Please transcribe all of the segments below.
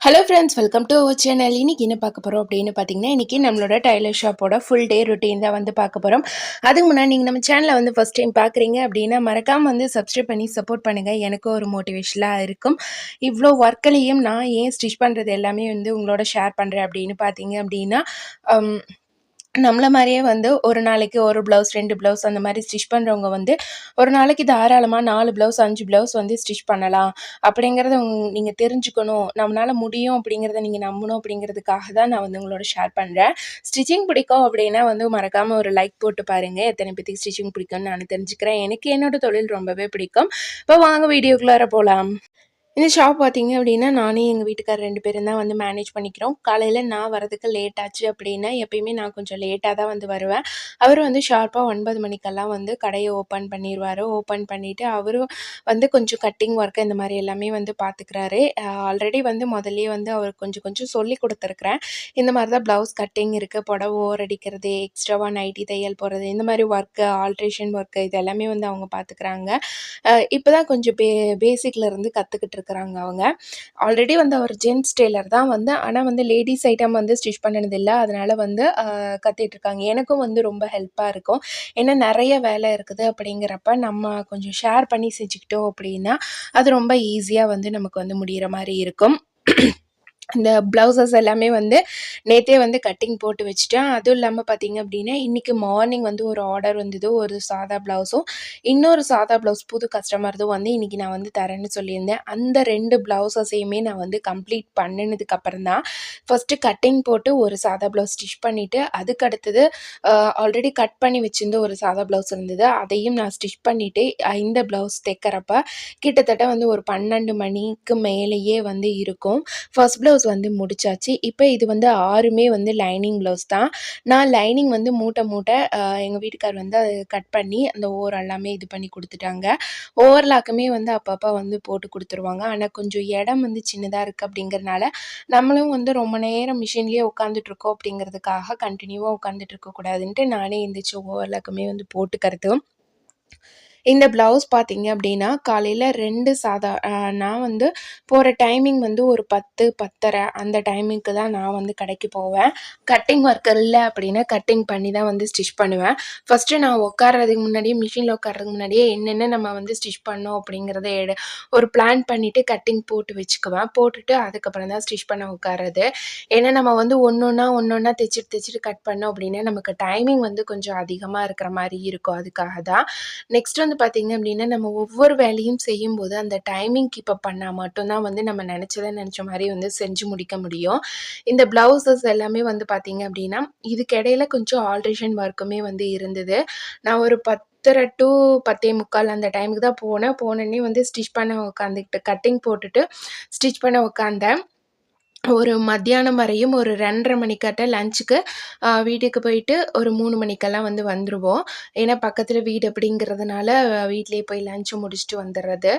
Hello friends welcome to our channel இன்னைக்கு என்ன பார்க்க போகிறோம் அப்படின்னு பார்த்தீங்கன்னா இன்றைக்கி நம்மளோட டைலர் ஷாப்போட ஃபுல் டே ருட்டீன் தான் வந்து பார்க்க போகிறோம் அதுக்கு முன்னாடி நீங்கள் நம்ம சேனலை வந்து ஃபஸ்ட் டைம் பார்க்குறீங்க அப்படின்னா மறக்காமல் வந்து சப்ஸ்கிரைப் பண்ணி சப்போர்ட் பண்ணுங்கள் எனக்கும் ஒரு மோட்டிவேஷனாக இருக்கும். இவ்வளோ ஒர்க்கலையும் நான் ஏன் ஸ்டிச் பண்ணுறது எல்லாமே வந்து உங்களோட ஷேர் பண்ணுறேன் அப்படின்னு பார்த்தீங்க அப்படின்னா நம்மள மாதிரியே வந்து ஒரு நாளைக்கு ஒரு ப்ளவுஸ் ரெண்டு ப்ளவுஸ் அந்த மாதிரி ஸ்டிச் பண்ணுறவங்க வந்து ஒரு நாளைக்கு தாராளமாக நாலு ப்ளவுஸ் அஞ்சு ப்ளவுஸ் வந்து ஸ்டிச் பண்ணலாம். அப்படிங்கிறத நீங்கள் தெரிஞ்சுக்கணும். நம்மளால் முடியும் அப்படிங்கிறத நீங்கள் நம்பணும் அப்படிங்கிறதுக்காக தான் நான் வந்து உங்களோட ஷேர் பண்ணுறேன் ஸ்டிச்சிங் பிடிக்கும் அப்படின்னா வந்து மறக்காமல் ஒரு லைக் போட்டு பாருங்கள் எத்தனை பேத்துக்கு ஸ்டிச்சிங் பிடிக்கும்னு நான் தெரிஞ்சுக்கிறேன். எனக்கு என்னோட தொழில் ரொம்பவே பிடிக்கும். இப்போ வாங்க வீடியோக்குள்ளார போகலாம் இந்த ஷாப் பார்த்தீங்க அப்படின்னா நானே எங்கள் வீட்டுக்காரர் ரெண்டு பேரும் தான் வந்து மேனேஜ் பண்ணிக்கிறோம். காலையில் நான் வரதுக்கு லேட் ஆச்சு அப்படின்னா எப்பயுமே நான் கொஞ்சம் லேட்டாக தான் வந்து வருவேன். அவர் வந்து ஷார்ப்பாக ஒன்பது மணிக்கெல்லாம் வந்து கடையை ஓப்பன் பண்ணிடுவார் ஓப்பன் பண்ணிவிட்டு அவரும் வந்து கொஞ்சம் கட்டிங் ஒர்க்கு இந்த மாதிரி எல்லாமே வந்து பார்த்துக்கிறாரு ஆல்ரெடி வந்து முதல்லயே வந்து அவர் கொஞ்சம் கொஞ்சம் சொல்லி கொடுத்துருக்குறேன். இந்த மாதிரி தான் ப்ளவுஸ் கட்டிங் இருக்குது புடவை ஓர் அடிக்கிறது எக்ஸ்ட்ராவாக நைட்டி தையல் போடுறது இந்த மாதிரி ஒர்க்கு ஆல்ட்ரேஷன் ஒர்க்கு இது எல்லாமே வந்து அவங்க பார்த்துக்கிறாங்க இப்போ தான் கொஞ்சம் பே பேசிக்லேருந்து கற்றுக்கிட்டு இருக்கிறாங்க அவங்க. ஆல்ரெடி வந்து அவர் ஜென்ஸ் டெய்லர் தான் வந்து ஆனால் வந்து லேடிஸ் ஐட்டம் வந்து ஸ்டிச் பண்ணினதில்லை அதனால் வந்து கற்றுட்டு இருக்காங்க எனக்கும் வந்து ரொம்ப ஹெல்ப்பாக இருக்கும். ஏன்னா நிறைய வேலை இருக்குது அப்படிங்கிறப்ப நம்ம கொஞ்சம் ஷேர் பண்ணி செஞ்சுக்கிட்டோம் அப்படின்னா அது ரொம்ப ஈஸியாக வந்து நமக்கு வந்து முடிகிற மாதிரி இருக்கும். இந்த ப்ளவுசஸ் எல்லாமே வந்து நேற்றே வந்து கட்டிங் போட்டு வச்சுட்டேன். அதுவும் இல்லாமல் பார்த்தீங்க அப்படின்னா இன்றைக்கி மார்னிங் வந்து ஒரு ஆர்டர் வந்தது ஒரு சாதா ப்ளவுஸும் இன்னொரு சாதா ப்ளவுஸ் புது கஸ்டமர்தும் வந்து இன்றைக்கி நான் வந்து தரேன்னு சொல்லியிருந்தேன். அந்த ரெண்டு ப்ளவுஸஸையுமே நான் வந்து கம்ப்ளீட் பண்ணினதுக்கப்புறம் தான் ஃபஸ்ட்டு கட்டிங் போட்டு ஒரு சாதா ப்ளவுஸ் ஸ்டிச் பண்ணிவிட்டு அதுக்கு அடுத்தது ஆல்ரெடி கட் பண்ணி வச்சிருந்த ஒரு சாதா ப்ளவுஸ் இருந்தது. அதையும் நான் ஸ்டிச் பண்ணிவிட்டு இந்த ப்ளவுஸ் தைக்கிறப்ப கிட்டத்தட்ட வந்து ஒரு பன்னெண்டு மணிக்கு மேலேயே வந்து இருக்கும். ஃபர்ஸ்ட் ப்ளவுஸ் வந்து முடிச்சாச்சு. இப்போ இது வந்து ஆறுமே வந்து லைனிங் ப்ளவுஸ் தான். நான் லைனிங் வந்து மூட்டை மூட்டை எங்கள் வீட்டுக்கார் வந்து அது கட் பண்ணி அந்த ஓர் எல்லாமே இது பண்ணி கொடுத்துட்டாங்க. ஓவர்லாக்குமே வந்து அப்பப்போ வந்து போட்டு கொடுத்துருவாங்க. ஆனால் கொஞ்சம் இடம் வந்து சின்னதாக இருக்குது அப்படிங்கிறனால நம்மளும் வந்து ரொம்ப நேரம் மிஷின்லேயே உட்காந்துட்ருக்கோம் அப்படிங்கிறதுக்காக கண்டினியூவாக உட்காந்துட்டு இருக்கக்கூடாதுன்ட்டு நானே எந்திரிச்சு ஓவர்லாக்குமே வந்து போட்டுக்கிறது இந்த ப்ளவுஸ் பார்த்தீங்க அப்படின்னா காலையில் ரெண்டு சாதா நான் வந்து போகிற டைமிங் வந்து ஒரு பத்து பத்தரை அந்த டைமிங்க்கு தான் நான் வந்து கடைக்கு போவேன். கட்டிங் ஒர்க் இல்லை அப்படின்னா கட்டிங் பண்ணி தான் வந்து ஸ்டிச் பண்ணுவேன். ஃபஸ்ட்டு நான் உட்கார்றதுக்கு முன்னாடியே மிஷினில் உட்காரதுக்கு முன்னாடியே என்னென்ன நம்ம வந்து ஸ்டிச் பண்ணோம் அப்படிங்கிறத எடு ஒரு பிளான் பண்ணிவிட்டு கட்டிங் போட்டு வச்சுக்குவேன். போட்டுட்டு அதுக்கப்புறம் தான் ஸ்டிச் பண்ண உட்காரது ஏன்னா நம்ம வந்து ஒன்று ஒன்றா ஒன்று ஒன்றா தைச்சிட்டு தைச்சிட்டு கட் பண்ணோம் அப்படின்னா நமக்கு டைமிங் வந்து கொஞ்சம் அதிகமாக இருக்கிற மாதிரி இருக்கும். அதுக்காக தான். நெக்ஸ்ட் வந்து பார்த்தீங்க அப்படின்னா நம்ம ஒவ்வொரு வேலையும் செய்யும்போது அந்த டைமிங் கீப் அப் பண்ணால் மட்டும்தான் வந்து நம்ம நினச்சதை நினச்ச மாதிரி வந்து செஞ்சு முடிக்க முடியும். இந்த ப்ளவுசஸ் எல்லாமே வந்து பார்த்தீங்க அப்படின்னா இதுக்கிடையில கொஞ்சம் ஆல்ட்ரேஷன் ஒர்க்குமே வந்து இருந்தது. நான் ஒரு பத்தரை டு பத்தே முக்கால் அந்த டைமுக்கு தான் போனேன். போனோடனே வந்து ஸ்டிச் பண்ண உட்காந்துக்கிட்டு கட்டிங் போட்டுட்டு ஸ்டிச் பண்ண உட்காந்தேன் ஒரு மத்தியானம் வரையும் ஒரு ரெண்டரை மணிக்காட்ட லஞ்சுக்கு வீட்டுக்கு போயிட்டு ஒரு மூணு மணிக்கெல்லாம் வந்து வந்துடுவோம் ஏன்னா பக்கத்தில் வீடு அப்படிங்கிறதுனால வீட்லேயே போய் லஞ்சு முடிச்சுட்டு வந்துடுறது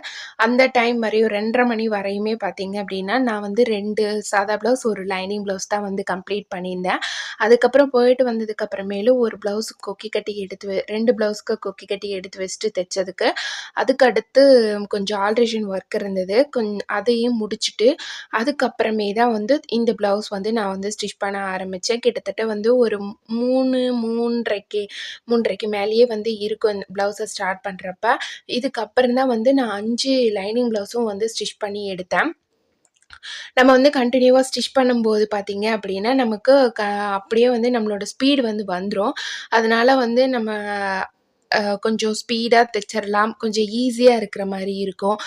அந்த டைம் வரையும் ரெண்டரை மணி வரையுமே பார்த்தீங்க அப்படின்னா நான் வந்து ரெண்டு சாதா ப்ளவுஸ் ஒரு லைனிங் ப்ளவுஸ் தான் வந்து கம்ப்ளீட் பண்ணியிருந்தேன். அதுக்கப்புறம் போயிட்டு வந்ததுக்கப்புறமேலும் ஒரு ப்ளவுஸ் கொக்கி கட்டி எடுத்து ரெண்டு ப்ளவுஸ்க்கு கொக்கி கட்டி எடுத்து வச்சுட்டு தைச்சதுக்கு. அதுக்கு அடுத்து கொஞ்சம் ஆல்ட்ரேஷன் ஒர்க் இருந்தது. கொஞ்சம் அதையும் முடிச்சுட்டு அதுக்கப்புறமே தான் வந்து இந்த ப்ளவுஸ் வந்து நான் வந்து ஸ்டிச் பண்ண ஆரம்பித்தேன் கிட்டத்தட்ட வந்து ஒரு மூணு மூன்றரைக்கு மூன்றரைக்கு மேலேயே வந்து இருக்கும் அந்த ப்ளவுஸை ஸ்டார்ட் பண்ணுறப்ப இதுக்கப்புறம் தான் வந்து நான் அஞ்சு லைனிங் ப்ளவுஸும் வந்து ஸ்டிச் பண்ணி எடுத்தேன். நம்ம வந்து கண்டினியூவாக ஸ்டிச் பண்ணும்போது பார்த்தீங்க அப்படின்னா நமக்கு க அப்படியே வந்து நம்மளோட ஸ்பீடு வந்து வந்துடும் அதனால் வந்து நம்ம கொஞ்சம் ஸ்பீடாக தைச்சிடலாம் கொஞ்சம் ஈஸியாக இருக்கிற மாதிரி இருக்கும்.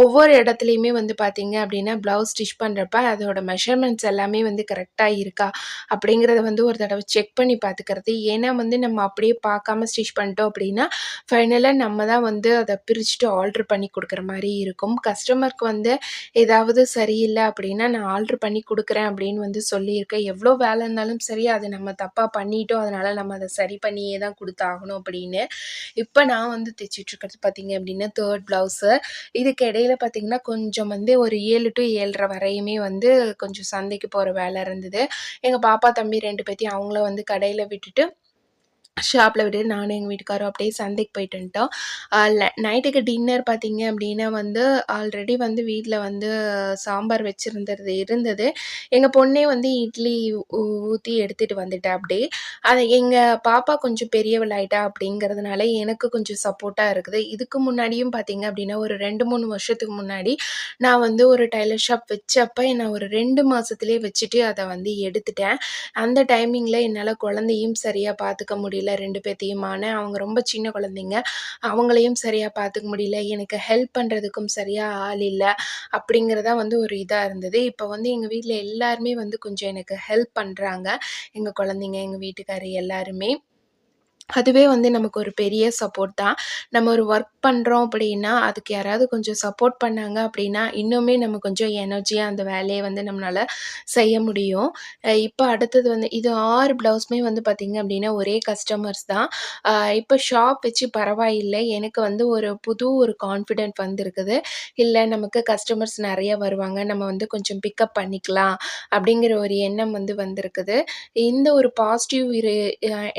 ஒவ்வொரு இடத்துலையுமே வந்து பார்த்திங்க அப்படின்னா ப்ளவுஸ் ஸ்டிச் பண்ணுறப்ப அதோட மெஷர்மெண்ட்ஸ் எல்லாமே வந்து கரெக்டாக இருக்கா? அப்படிங்கிறத வந்து ஒரு தடவை செக் பண்ணி பார்த்துக்கிறது ஏன்னா வந்து நம்ம அப்படியே பார்க்காம ஸ்டிச் பண்ணிட்டோம் அப்படின்னா ஃபைனலாக நம்ம தான் வந்து அதை பிரிச்சுட்டு ஆர்டர் பண்ணி கொடுக்குற மாதிரி இருக்கும். கஸ்டமருக்கு வந்து ஏதாவது சரியில்லை அப்படின்னா நான் ஆர்டர் பண்ணி கொடுக்குறேன் அப்படின்னு வந்து சொல்லியிருக்கேன். எவ்வளோ வேலை இருந்தாலும் சரி அதை நம்ம தப்பாக பண்ணிட்டோம். அதனால் நம்ம அதை சரி பண்ணியே தான் கொடுத்தாகணும் அப்படின்னு. இப்போ நான் வந்து தைச்சிட்ருக்கிறது பார்த்தீங்க அப்படின்னா தேர்ட் ப்ளவுஸு இதுக்கு இடையில பார்த்தீங்கன்னா கொஞ்சம் வந்து ஒரு ஏழு டு ஏழரை வரையுமே வந்து கொஞ்சம் சந்தைக்கு போகிற வேலை இருந்தது. எங்கள் பாப்பா தம்பி ரெண்டு பேர்த்தையும் அவங்கள வந்து கடையில் விட்டுட்டு ஷாப்பில் விட்டு நானும் எங்கள் வீட்டுக்காரும் அப்படியே சந்தைக்கு போயிட்டு வந்துட்டோம். நைட்டுக்கு டின்னர் பார்த்தீங்க அப்படின்னா வந்து ஆல்ரெடி வந்து வீட்டில் வந்து சாம்பார் வச்சுருந்தது இருந்தது. எங்கள் பொண்ணே வந்து இட்லி ஊற்றி எடுத்துகிட்டு வந்துட்டேன் அப்படியே. அதை எங்கள் பாப்பா கொஞ்சம் பெரியவளாயிட்டா அப்படிங்கிறதுனால எனக்கு கொஞ்சம் சப்போர்ட்டாக இருக்குது. இதுக்கு முன்னாடியும் பார்த்தீங்க அப்படின்னா ஒரு ரெண்டு மூணு வருஷத்துக்கு முன்னாடி நான் வந்து ஒரு டைலர் ஷாப் வச்சப்போ நான் ஒரு ரெண்டு மாதத்துலேயே வச்சுட்டு அதை வந்து எடுத்துட்டேன். அந்த டைமிங்கில் என்னால் குழந்தையும் சரியாக பார்த்துக்க முடியல. ரெண்டு பேர்த்தையுமான அவங்க ரொம்ப சின்ன குழந்தைங்க. அவங்களையும் சரியாக பார்த்துக்க முடியல. எனக்கு ஹெல்ப் பண்ணுறதுக்கும் சரியாக ஆள் இல்லை. அப்படிங்கிறதா வந்து ஒரு இதாக இருந்தது. இப்போ வந்து எங்கள் வீட்டில் எல்லாருமே வந்து கொஞ்சம் எனக்கு ஹெல்ப் பண்ணுறாங்க எங்கள் குழந்தைங்க எங்கள் வீட்டுக்காரர் எல்லாருமே. அதுவே வந்து நமக்கு ஒரு பெரிய சப்போர்ட் தான். நம்ம ஒரு ஒர்க் பண்ணுறோம் அப்படின்னா அதுக்கு யாராவது கொஞ்சம் சப்போர்ட் பண்ணாங்க அப்படின்னா இன்னுமே நம்ம கொஞ்சம் எனர்ஜியாக அந்த வேலையை வந்து நம்மளால் செய்ய முடியும். இப்போ அடுத்தது வந்து இது ஆறு ப்ளவுஸுமே வந்து பார்த்திங்க அப்படின்னா ஒரே கஸ்டமர்ஸ் தான். இப்போ ஷாப் வச்சு பரவாயில்லை. எனக்கு வந்து ஒரு புது ஒரு கான்ஃபிடென்ட் வந்துருக்குது. இல்லை நமக்கு கஸ்டமர்ஸ் நிறைய வருவாங்க. நம்ம வந்து கொஞ்சம் பிக்கப் பண்ணிக்கலாம் அப்படிங்கிற ஒரு எண்ணம் வந்து வந்திருக்குது. இந்த ஒரு பாசிட்டிவ் இரு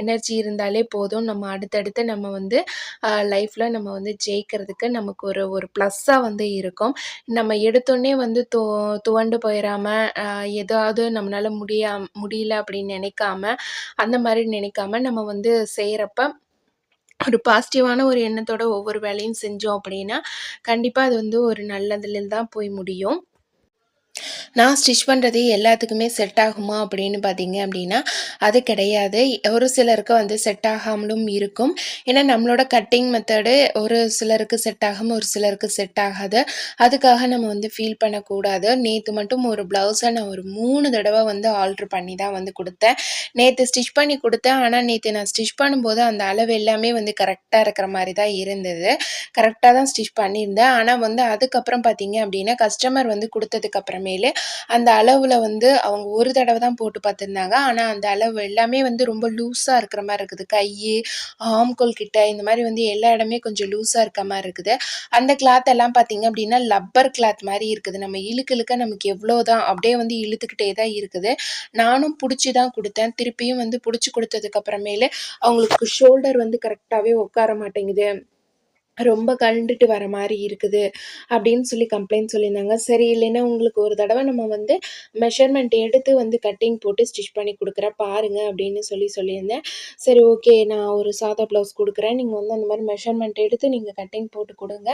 எனர்ஜி இருந்தாலே போதும். போதும். நம்ம அடுத்தடுத்து நம்ம வந்து லைஃப்பில் நம்ம வந்து ஜெயிக்கிறதுக்கு நமக்கு ஒரு ஒரு ப்ளஸ்ஸாக வந்து இருக்கும். நம்ம எடுத்தோடனே வந்து து துவண்டு போயிடாமல் ஏதாவது நம்மளால் முடியா முடியல அப்படின்னு நினைக்காம அந்த மாதிரி நினைக்காம நம்ம வந்து செய்கிறப்ப ஒரு பாசிட்டிவான ஒரு எண்ணத்தோட ஒவ்வொரு வேலையும் செஞ்சோம் அப்படின்னா கண்டிப்பாக அது வந்து ஒரு நல்லதில் தான் போய் முடியும். நான் ஸ்டிச் பண்ணுறது எல்லாத்துக்குமே செட் ஆகுமா அப்படின்னு பார்த்தீங்க அப்படின்னா அது கிடையாது. ஒரு சிலருக்கு வந்து செட் ஆகாமலும் இருக்கும். ஏன்னா நம்மளோட கட்டிங் மெத்தடு ஒரு சிலருக்கு செட் ஆகாமல் ஒரு சிலருக்கு செட் ஆகாது. அதுக்காக நம்ம வந்து ஃபீல் பண்ணக்கூடாது. நேற்று மட்டும் ஒரு ப்ளவுஸை நான் ஒரு மூணு தடவை வந்து ஆல்ட்ரு பண்ணி தான் வந்து கொடுத்தேன். நேற்று ஸ்டிச் பண்ணி கொடுத்தேன். ஆனால் நேற்று நான் ஸ்டிச் பண்ணும்போது அந்த அளவு எல்லாமே வந்து கரெக்டாக இருக்கிற மாதிரி தான் இருந்தது. கரெக்டாக தான் ஸ்டிச் பண்ணியிருந்தேன். ஆனால் வந்து அதுக்கப்புறம் பார்த்தீங்க அப்படின்னா கஸ்டமர் வந்து கொடுத்ததுக்கப்புறமேலே அந்த அளவில் வந்து அவங்க ஒரு தடவை தான் போட்டு பார்த்துருந்தாங்க. ஆனால் அந்த அளவு எல்லாமே வந்து ரொம்ப லூஸாக இருக்கிற மாதிரி இருக்குது. கை ஆம்கோல் கிட்ட இந்த மாதிரி வந்து எல்லா இடமே கொஞ்சம் லூஸாக இருக்க மாதிரி இருக்குது. அந்த கிளாத் எல்லாம் பார்த்தீங்க அப்படின்னா லப்பர் கிளாத் மாதிரி இருக்குது. நம்ம இழுக்க இழுக்க நமக்கு எவ்வளோ தான் அப்படியே வந்து இழுத்துக்கிட்டே தான் இருக்குது. நானும் பிடிச்சி தான் கொடுத்தேன். திருப்பியும் வந்து பிடிச்சி கொடுத்ததுக்கு அப்புறமேலே அவங்களுக்கு ஷோல்டர் வந்து கரெக்டாகவே உட்கார மாட்டேங்குது. ரொம்ப கழண்டுட்டு வர மாதிரி இருக்குது அப்படின்னு சொல்லி கம்ப்ளைண்ட் சொல்லியிருந்தாங்க. சரி இல்லைன்னா உங்களுக்கு ஒரு தடவை நம்ம வந்து மெஷர்மெண்ட் எடுத்து வந்து கட்டிங் போட்டு ஸ்டிச் பண்ணி கொடுக்குறேன் பாருங்க அப்படின்னு சொல்லி சொல்லியிருந்தேன். சரி ஓகே நான் ஒரு சாதா ப்ளவுஸ் கொடுக்குறேன். நீங்கள் வந்து அந்த மாதிரி மெஷர்மெண்ட் எடுத்து நீங்கள் கட்டிங் போட்டு கொடுங்க.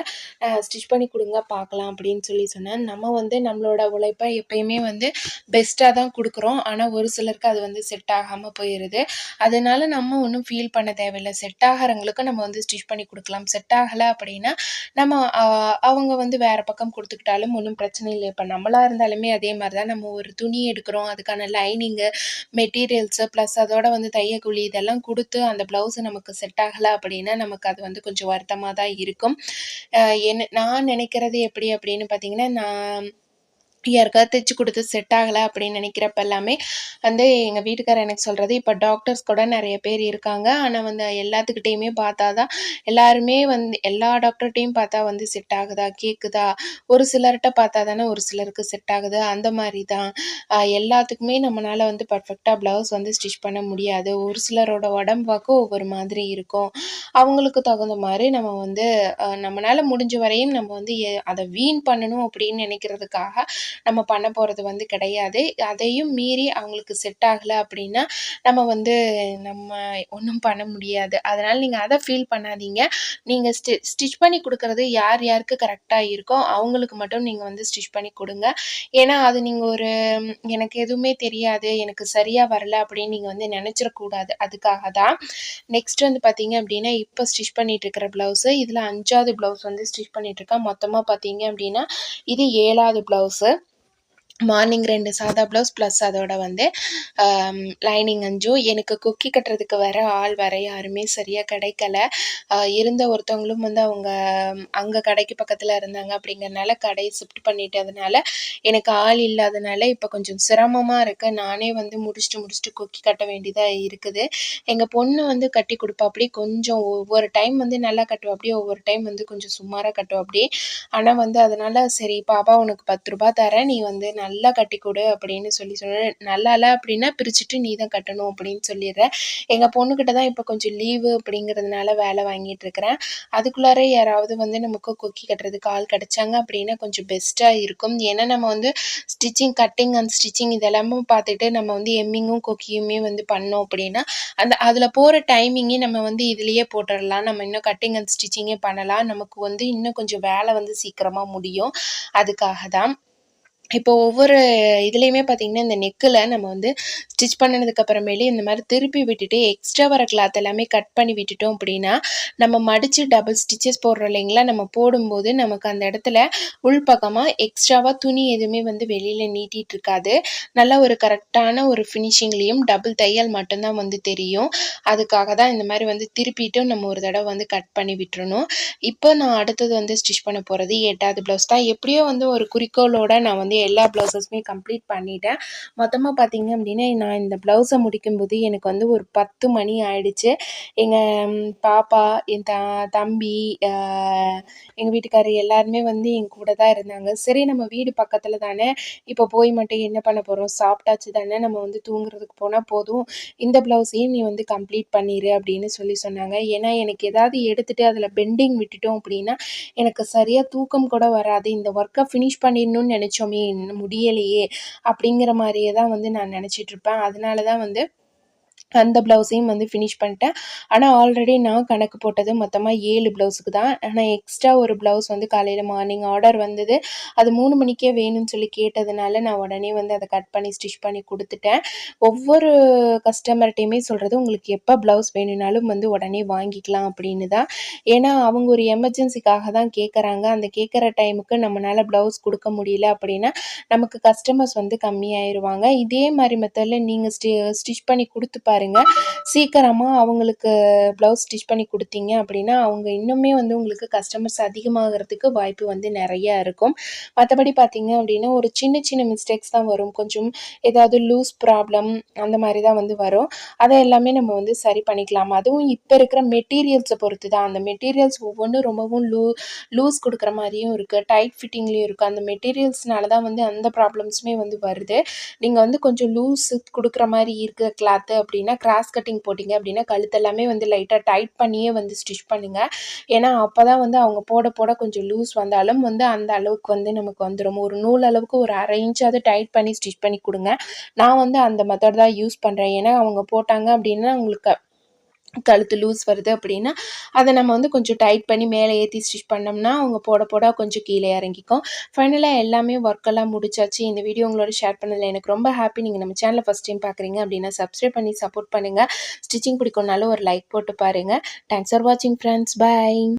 ஸ்டிச் பண்ணி கொடுங்க பார்க்கலாம் அப்படின்னு சொல்லி சொன்னேன். நம்ம வந்து நம்மளோட உழைப்பை எப்பயுமே வந்து பெஸ்ட்டாக தான் கொடுக்குறோம். ஆனால் ஒரு சிலருக்கு அது வந்து செட் ஆகாமல் போயிடுது அதனால நம்ம ஒன்றும் ஃபீல் பண்ண தேவையில்லை. செட் ஆகிறவங்களுக்கு நம்ம வந்து ஸ்டிச் பண்ணி கொடுக்கலாம். செட் ஆக ஆகலை அப்படின்னா நம்ம அவங்க வந்து வேறு பக்கம் கொடுத்துக்கிட்டாலும் ஒன்றும் பிரச்சனை இல்லை. இப்போ நம்மளாக இருந்தாலுமே அதே மாதிரி தான் நம்ம ஒரு துணி எடுக்கிறோம் அதுக்கான லைனிங்கு மெட்டீரியல்ஸு ப்ளஸ் அதோட வந்து தையக்குழி இதெல்லாம் கொடுத்து அந்த ப்ளவுஸு நமக்கு செட் ஆகலை அப்படின்னா நமக்கு அது வந்து கொஞ்சம் வருத்தமாக தான் இருக்கும் என்ன நான் நினைக்கிறது எப்படி அப்படின்னு பார்த்தீங்கன்னா நான் யாருக்காவது தைச்சி கொடுத்து செட் ஆகலை அப்படின்னு நினைக்கிறப்ப எல்லாமே வந்து எங்கள் வீட்டுக்காரர் எனக்கு சொல்கிறது இப்போ டாக்டர்ஸ் கூட நிறைய பேர் இருக்காங்க. ஆனால் வந்து எல்லாத்துக்கிட்டேயுமே பார்த்தா தான் எல்லாருமே வந்து எல்லா டாக்டர்கிட்டையும் பார்த்தா வந்து செட் ஆகுதா கேட்குதா ஒரு சிலர்கிட்ட பார்த்தா தானே ஒரு சிலருக்கு செட் ஆகுது. அந்த மாதிரி தான். எல்லாத்துக்குமே நம்மளால் வந்து பர்ஃபெக்டாக ப்ளவுஸ் வந்து ஸ்டிச் பண்ண முடியாது. ஒரு சிலரோட உடம்பாக்கு ஒவ்வொரு மாதிரி இருக்கும். அவங்களுக்கு தகுந்த மாதிரி நம்ம வந்து நம்மளால் முடிஞ்ச வரையும் நம்ம வந்து அதை வீண் பண்ணணும் அப்படின்னு நினைக்கிறதுக்காக நம்ம பண்ண போகிறது வந்து கிடையாது. அதையும் மீறி அவங்களுக்கு செட் ஆகலை அப்படின்னா நம்ம வந்து நம்ம ஒன்றும் பண்ண முடியாது. அதனால் நீங்கள் அதை ஃபீல் பண்ணாதீங்க. நீங்கள் ஸ்டி ஸ்டிச் பண்ணி கொடுக்குறது யார் யாருக்கு கரெக்டாக இருக்கோ அவங்களுக்கு மட்டும் நீங்கள் வந்து ஸ்டிச் பண்ணி கொடுங்க. ஏன்னா அது நீங்கள் ஒரு எனக்கு எதுவுமே தெரியாது எனக்கு சரியாக வரல அப்படின்னு நீங்கள் வந்து நினச்சிடக்கூடாது அதுக்காக தான். நெக்ஸ்ட் வந்து பார்த்தீங்க அப்படின்னா இப்போ ஸ்டிச் பண்ணிகிட்ருக்கிற இருக்கிற ப்ளவுஸு இதில் அஞ்சாவது ப்ளவுஸ் வந்து ஸ்டிச் பண்ணிகிட்ருக்கேன் மொத்தமாக பார்த்தீங்க அப்படின்னா இது ஏழாவது ப்ளவுஸு மார்னிங் ரெண்டு சாதா ப்ளவுஸ் ப்ளஸ் அதோட வந்து um, லைனிங் அஞ்சும் எனக்கு குக்கி கட்டுறதுக்கு வர ஆள் வர யாருமே சரியாக கிடைக்கல. இருந்த ஒருத்தவங்களும் வந்து அவங்க அங்கே கடைக்கு பக்கத்தில் இருந்தாங்க அப்படிங்கிறனால கடையை ஷிஃப்ட் பண்ணிட்டதுனால எனக்கு ஆள் இல்லாதனால இப்போ கொஞ்சம் சிரமமாக இருக்குது நானே வந்து முடிச்சுட்டு முடிச்சுட்டு குக்கி கட்ட வேண்டியதாக இருக்குது. எங்கள் பொண்ணு வந்து கட்டி கொடுப்பா அப்படி கொஞ்சம் ஒவ்வொரு டைம் வந்து நல்லா கட்டுவா. அப்படியே ஒவ்வொரு டைம் வந்து கொஞ்சம் சுமாராக கட்டுவாப்படி ஆனால் வந்து அதனால் சரி பாப்பா உனக்கு பத்து ரூபா தரேன் நீ வந்து நல்லா நல்லா கட்டி கொடு அப்படின்னு சொல்லி சொன்னேன் நல்லா இல்லை அப்படின்னா பிரிச்சுட்டு நீ தான் கட்டணும் அப்படின்னு சொல்லிடுறேன் எங்கள் பொண்ணுக்கிட்ட தான் இப்போ கொஞ்சம் லீவு அப்படிங்கிறதுனால வேலை வாங்கிட்டு இருக்கிறேன். அதுக்குள்ளார யாராவது வந்து நமக்கு கொக்கி கட்டுறதுக்கு ஆள் கிடச்சாங்க அப்படின்னா கொஞ்சம் பெஸ்ட்டாக இருக்கும். ஏன்னா நம்ம வந்து ஸ்டிச்சிங் கட்டிங் அண்ட் ஸ்டிச்சிங் இதெல்லாமும் பார்த்துட்டு நம்ம வந்து எம்மிங்கும் கொக்கியுமே வந்து பண்ணோம் அப்படின்னா அந்த அதில் போகிற டைமிங்கே நம்ம வந்து இதுலேயே போட்டுடலாம். நம்ம இன்னும் கட்டிங் அண்ட் ஸ்டிச்சிங்கே பண்ணலாம். நமக்கு வந்து இன்னும் கொஞ்சம் வேலை வந்து சீக்கிரமாக முடியும். அதுக்காக தான். இப்போ ஒவ்வொரு இதுலேயுமே பார்த்திங்கன்னா இந்த நெக்கில் நம்ம வந்து ஸ்டிச் பண்ணினதுக்கு அப்புறமேலே இந்த மாதிரி திருப்பி விட்டுட்டு எக்ஸ்ட்ரா வர கிளாத் எல்லாமே கட் பண்ணி விட்டுட்டோம் அப்படின்னா நம்ம மடித்து டபுள் ஸ்டிச்சஸ் போடுறோம் இல்லைங்களா? நம்ம போடும்போது நமக்கு அந்த இடத்துல உள்பக்கமாக எக்ஸ்ட்ராவாக துணி எதுவுமே வந்து வெளியில் நீட்டிகிட்டு இருக்காது. நல்ல ஒரு கரெக்டான ஒரு ஃபினிஷிங்லேயும் டபுள் தையல் மட்டும்தான் வந்து தெரியும். அதுக்காக தான் இந்த மாதிரி வந்து திருப்பிட்டும் நம்ம ஒரு தடவை வந்து கட் பண்ணி விட்டுறணும். இப்போ நான் அடுத்தது வந்து ஸ்டிச் பண்ண போகிறது எட்டாவது ப்ளவுஸ் தான். எப்படியோ வந்து ஒரு குறிக்கோளோட நான் வந்து எல்லா ப்ளவுஸஸுமே கம்ப்ளீட் பண்ணிட்டேன். மொத்தமாக பார்த்தீங்க அப்படின்னா நான் இந்த ப்ளவுஸை முடிக்கும்போது எனக்கு வந்து ஒரு பத்து மணி ஆயிடுச்சு. எங்கள் பாப்பா என் த தம்பி எங்கள் வீட்டுக்காரர் எல்லாருமே வந்து என் கூட தான் இருந்தாங்க. சரி நம்ம வீடு பக்கத்தில் தானே. இப்போ போய் மட்டும் என்ன பண்ண போகிறோம் சாப்பிட்டாச்சு தானே. நம்ம வந்து தூங்குறதுக்கு போனால் போதும். இந்த ப்ளவுஸையும் நீ வந்து கம்ப்ளீட் பண்ணிடு அப்படின்னு சொல்லி சொன்னாங்க. ஏன்னா எனக்கு ஏதாவது எடுத்துகிட்டு அதில் பெண்டிங் விட்டுட்டோம் அப்படின்னா எனக்கு சரியாக தூக்கம் கூட வராது. இந்த ஒர்க்கை ஃபினிஷ் பண்ணிடணும்னு நினச்சோமே முடியலையே அப்படிங்கிற மாதிரியே தான் வந்து நான் நினச்சிட்ருப்பேன் அதனால தான் வந்து அந்த ப்ளவுஸையும் வந்து ஃபினிஷ் பண்ணிட்டேன். ஆனால் ஆல்ரெடி நான் கணக்கு போட்டது மொத்தமாக ஏழு ப்ளவுஸுக்கு தான். ஆனால் எக்ஸ்ட்ரா ஒரு ப்ளவுஸ் வந்து காலையில் மார்னிங் ஆர்டர் வந்தது. அது மூணு மணிக்கே வேணும்னு சொல்லி கேட்டதுனால நான் உடனே வந்து அதை கட் பண்ணி ஸ்டிச் பண்ணி கொடுத்துட்டேன். ஒவ்வொரு கஸ்டமர்கிட்டையுமே சொல்கிறது உங்களுக்கு எப்போ ப்ளவுஸ் வேணும்னாலும் வந்து உடனே வாங்கிக்கலாம் அப்படின்னு தான். ஏன்னா அவங்க ஒரு எமர்ஜென்சிக்காக தான் கேட்குறாங்க அந்த கேட்குற டைமுக்கு நம்மளால் ப்ளவுஸ் கொடுக்க முடியல அப்படின்னா நமக்கு கஸ்டமர்ஸ் வந்து கம்மியாயிருவாங்க. இதே மாதிரி மெத்தடில் நீங்கள் ஸ்டி ஸ்டிச் பண்ணி கொடுத்து பாருங்கள் சீக்கிரமாக அவங்களுக்கு ப்ளவுஸ் ஸ்டிச் பண்ணி கொடுத்தீங்க அப்படின்னா அவங்க இன்னுமே வந்து உங்களுக்கு கஸ்டமர்ஸ் அதிகமாகிறதுக்கு வாய்ப்பு வந்து நிறையா இருக்கும். மற்றபடி பார்த்தீங்க அப்படின்னா ஒரு சின்ன சின்ன மிஸ்டேக்ஸ் தான் வரும். கொஞ்சம் ஏதாவது லூஸ் ப்ராப்ளம் அந்த மாதிரி தான் வந்து வரும். அதை எல்லாமே நம்ம வந்து சரி பண்ணிக்கலாம். அதுவும் இப்போ இருக்கிற மெட்டீரியல்ஸை பொறுத்து தான் அந்த மெட்டீரியல்ஸ் ஒவ்வொன்றும் ரொம்பவும் லூ லூஸ் கொடுக்குற மாதிரியும் இருக்குது டைட் ஃபிட்டிங்லேயும் இருக்குது அந்த மெட்டீரியல்ஸ்னால தான் வந்து அந்த ப்ராப்ளம்ஸுமே வந்து வருது. நீங்கள் வந்து கொஞ்சம் லூஸ் கொடுக்குற மாதிரி இருக்கிற கிளாத்து அப்படி அப்படின்னா கிராஸ் கட்டிங் போட்டிங்க அப்படின்னா கழுத்தெல்லாமே வந்து லைட்டாக டைட் பண்ணியே வந்து ஸ்டிச் பண்ணுங்கள் ஏன்னா அப்போ தான் வந்து அவங்க போட போட கொஞ்சம் லூஸ் வந்தாலும் வந்து அந்த அளவுக்கு வந்து நமக்கு வந்துடும் ஒரு நூல் அளவுக்கு ஒரு அரை இன்ச்சாவது டைட் பண்ணி ஸ்டிச் பண்ணி கொடுங்க. நான் வந்து அந்த மெத்தட் தான் யூஸ் பண்ணுறேன் ஏன்னா அவங்க போட்டாங்க அப்படின்னா உங்களுக்கு கழுத்து லூஸ் வருது அப்படின்னா அதை நம்ம வந்து கொஞ்சம் டைட் பண்ணி மேலே ஏற்றி ஸ்டிச் பண்ணோம்னா அவங்க போட போட கொஞ்சம் கீழே இறங்கிக்கும். ஃபைனலாக எல்லாமே ஒர்க்கெல்லாம் முடிச்சாச்சு. இந்த வீடியோ உங்களோட ஷேர் பண்ணதில் எனக்கு ரொம்ப ஹாப்பி நீங்கள் நம்ம சேனலை ஃபஸ்ட் டைம் பார்க்குறீங்க அப்படின்னா சப்ஸ்கிரைப் பண்ணி சப்போர்ட் பண்ணுங்கள் ஸ்டிச்சிங் பிடிக்கும்னாலும் ஒரு லைக் போட்டு பாருங்கள் தேங்க்ஸ் ஃபார் வாட்சிங் ஃப்ரெண்ட்ஸ் பாய்